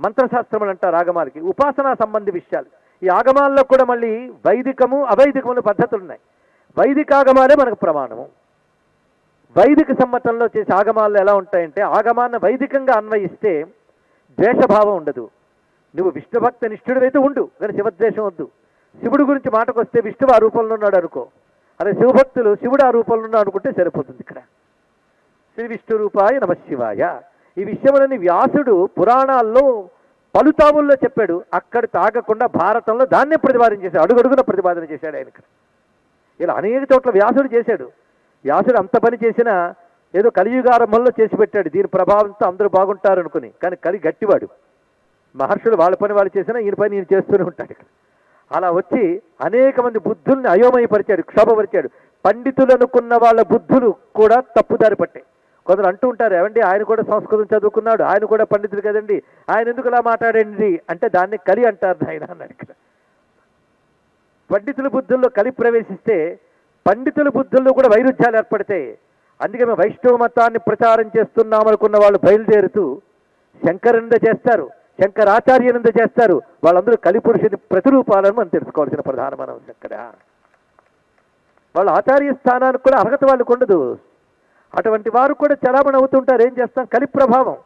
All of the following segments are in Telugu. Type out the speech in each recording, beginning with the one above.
మంత్రశాస్త్రములు అంటారు ఆగమాలకి. ఉపాసనా సంబంధి విషయాలు. ఈ ఆగమాల్లో కూడా మళ్ళీ వైదికము అవైదికములు పద్ధతులు ఉన్నాయి. వైదిక ఆగమాలే మనకు ప్రమాణము. వైదిక సమ్మతంలో చేసే ఆగమాలు ఎలా ఉంటాయంటే ఆగమాన్ని వైదికంగా అన్వయిస్తే ద్వేషభావం ఉండదు. నువ్వు విష్ణుభక్త నిష్ఠుడివైతే ఉండు కానీ శివద్వేషం వద్దు. శివుడి గురించి మాటకు వస్తే విష్ణువు ఆ రూపంలో ఉన్నాడు అనుకో. అదే శివభక్తులు శివుడు ఆ రూపంలో ఉన్నాడు అనుకుంటే సరిపోతుంది ఇక్కడ. శ్రీ విష్ణు రూపాయ నమ శివాయ. ఈ విషయములని వ్యాసుడు పురాణాల్లో పలుతావుల్లో చెప్పాడు. అక్కడ తాగకుండా భారతంలో దాన్నే ప్రతిపాదన చేశాడు. అడుగడుగున ప్రతిపాదన చేశాడు ఆయన ఇక్కడ. ఇలా అనేక చోట్ల వ్యాసుడు చేశాడు. వ్యాసుడు అంత పని చేసినా ఏదో కలియుగారంభంలో చేసి పెట్టాడు. దీని ప్రభావంతో అందరూ బాగుంటారు అనుకుని. కానీ కలి గట్టివాడు. మహర్షులు వాళ్ళ పని వాళ్ళు చేసినా ఈయన పని ఈయన చేస్తూనే ఉంటాడు ఇక్కడ. అలా వచ్చి అనేక మంది బుద్ధుల్ని అయోమయపరిచాడు క్షోభపరిచాడు. పండితులు అనుకున్న వాళ్ళ బుద్ధులు కూడా తప్పుదారి పట్టాయి. కొందరు అంటూ ఉంటారు ఏమండి ఆయన కూడా సంస్కృతం చదువుకున్నాడు ఆయన కూడా పండితుడు కదండి ఆయన ఎందుకు ఇలా మాట్లాడండి? అంటే దాన్ని కలి అంటారు ఆయన అన్నాడు ఇక్కడ పండితుల బుద్ధుల్లో కలి ప్రవేశిస్తే పండితుల బుద్ధుల్లో కూడా వైరుధ్యాలు ఏర్పడతాయి. అందుకే మేము వైష్ణవ మతాన్ని ప్రచారం చేస్తున్నామనుకున్న వాళ్ళు బయలుదేరుతూ శంకరనింద చేస్తారు శంకరాచార్యనింద చేస్తారు. వాళ్ళందరూ కలిపురుషుని ప్రతిరూపాలను మనం తెలుసుకోవాల్సిన ప్రధానమైన అంశం ఇక్కడ. వాళ్ళ ఆచార్య స్థానానికి కూడా అర్హత వాళ్ళకు ఉండదు. అటువంటి వారు కూడా చలామణి అవుతుంటారు. ఏం చేస్తాం? కలి ప్రభావం.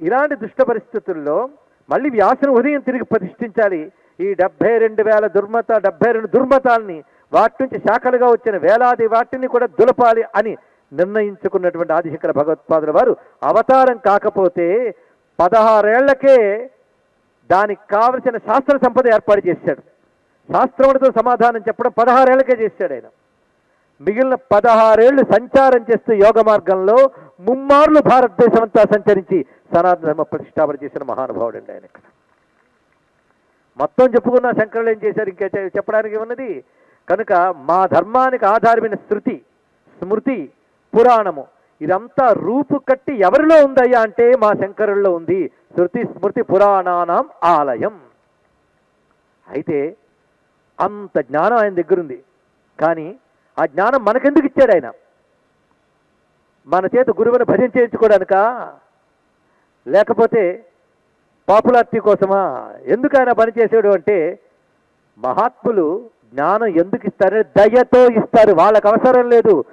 ఇలాంటి దుష్ట పరిస్థితుల్లో మళ్ళీ వ్యాసన ఉదయం తిరిగి ప్రతిష్ఠించాలి. ఈ డెబ్బై రెండు వేల దుర్మత డెబ్బై రెండు దుర్మతాల్ని వాటి నుంచి శాఖలుగా వచ్చిన వేలాది వాటిని కూడా దులపాలి అని నిర్ణయించుకున్నటువంటి ఆదిశంకర భగవత్పాదుల వారు. అవతారం కాకపోతే పదహారేళ్ళకే దానికి కావలసిన శాస్త్ర సంపద ఏర్పాటు చేశాడు. శాస్త్రములతో సమాధానం చెప్పడం పదహారేళ్ళకే చేశాడు ఆయన. మిగిలిన పదహారేళ్ళు సంచారం చేస్తూ యోగ మార్గంలో ముమ్మార్లు భారతదేశం అంతా సంచరించి సనాతన ధర్మ ప్రతిష్టాపన చేసిన మహానుభావుడు అండి ఆయన ఇక్కడ. మొత్తం చెప్పుకున్న శంకరులు ఏం చేశారు? ఇంకా చెప్పడానికి ఉన్నది కనుక మా ధర్మానికి ఆధారమైన శృతి స్మృతి పురాణము ఇదంతా రూపు కట్టి ఎవరిలో ఉందయ్యా అంటే మా శంకరుల్లో ఉంది. శృతి స్మృతి పురాణానాం ఆలయం. అయితే అంత జ్ఞానం ఆయన దగ్గరుంది. కానీ ఆ జ్ఞానం మనకెందుకు ఇచ్చాడు ఆయన? మన చేత గురువుని భజన చేయించుకోవడానిక లేకపోతే పాపులారిటీ కోసమా? ఎందుకు ఆయన పనిచేసాడు అంటే మహాత్ములు జ్ఞానం ఎందుకు ఇస్తారని దయతో ఇస్తారు. వాళ్ళకు అవసరం లేదు.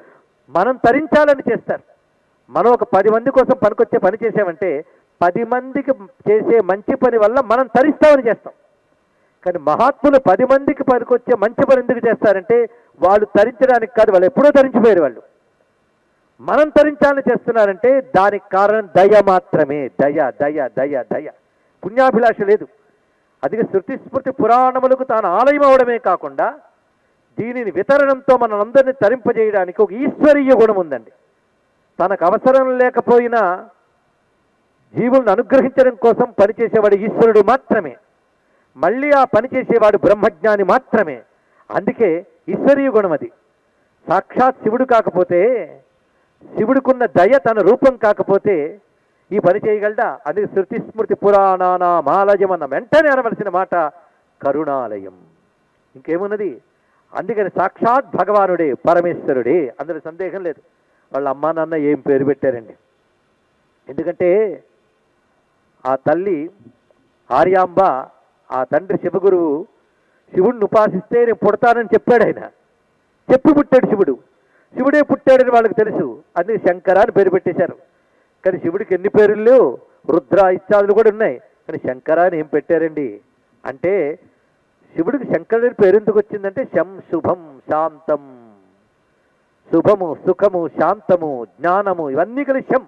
మనం తరించాలని చేస్తారు. మనం ఒక పది మంది కోసం పనికొచ్చే పని చేసామంటే పది మందికి చేసే మంచి పని వల్ల మనం తరిస్తామని చేస్తాం. కానీ మహాత్ములు పది మందికి పనికొచ్చే మంచి పని ఎందుకు చేస్తారంటే వాళ్ళు తరించడానికి కాదు వాళ్ళు ఎప్పుడో తరించిపోయారు వాళ్ళు. మనం తరించాలని చేస్తున్నారంటే దానికి కారణం దయ మాత్రమే. దయ దయ దయ దయ. పుణ్యాభిలాష లేదు. అది శృతి స్మృతి పురాణములకు తాను ఆలయం అవడమే కాకుండా దీనిని వితరణంతో మనందరినీ తరింపజేయడానికి ఒక ఈశ్వరీయ గుణం ఉందండి. తనకు అవసరం లేకపోయినా జీవులను అనుగ్రహించడం కోసం పనిచేసేవాడు ఈశ్వరుడు మాత్రమే. మళ్ళీ ఆ పని చేసేవాడు బ్రహ్మజ్ఞాని మాత్రమే. అందుకే ఈశ్వరీయ గుణం అది. సాక్షాత్ శివుడు కాకపోతే శివుడికున్న దయ తన రూపం కాకపోతే ఈ పని చేయగలడా? అందుకే శృతి స్మృతి పురాణానామాలయం అన్న వెంటనే అనవలసిన మాట కరుణాలయం. ఇంకేమున్నది? అందుకని సాక్షాత్ భగవానుడే పరమేశ్వరుడే అందులో సందేహం లేదు. వాళ్ళ అమ్మా నాన్న ఏం పేరు పెట్టారండి? ఎందుకంటే ఆ తల్లి ఆర్యాంబ ఆ తండ్రి శివగురువు శివుడిని ఉపాసిస్తే నేను పుడతానని చెప్పాడు ఆయన. చెప్పి పుట్టాడు శివుడు. శివుడే పుట్టాడని వాళ్ళకి తెలుసు. అందుకే శంకర అని పేరు పెట్టేశారు. కానీ శివుడికి ఎన్ని పేర్లు లేవు? రుద్ర ఇత్యాదులు కూడా ఉన్నాయి. కానీ శంకర అని ఏం పెట్టారండి? అంటే శివుడికి శంకరుడి పేరు ఎందుకు వచ్చిందంటే శం శుభం శాంతం. శుభము సుఖము శాంతము జ్ఞానము ఇవన్నీ కలిసి శం.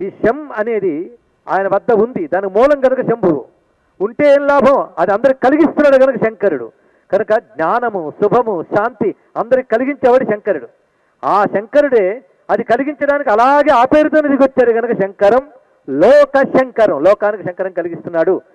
ఈ శం అనేది ఆయన వద్ద ఉంది. దానికి మూలం కనుక శంభువు. ఉంటే ఏం లాభం? అది అందరికి కలిగిస్తున్నాడు కనుక శంకరుడు. కనుక జ్ఞానము శుభము శాంతి అందరికి కలిగించేవాడు శంకరుడు. ఆ శంకరుడే అది కలిగించడానికి అలాగే ఆ పేరుతోనే దిగొచ్చాడు కనుక శంకరం లోక శంకరం. లోకానికి శంకరం కలిగిస్తున్నాడు.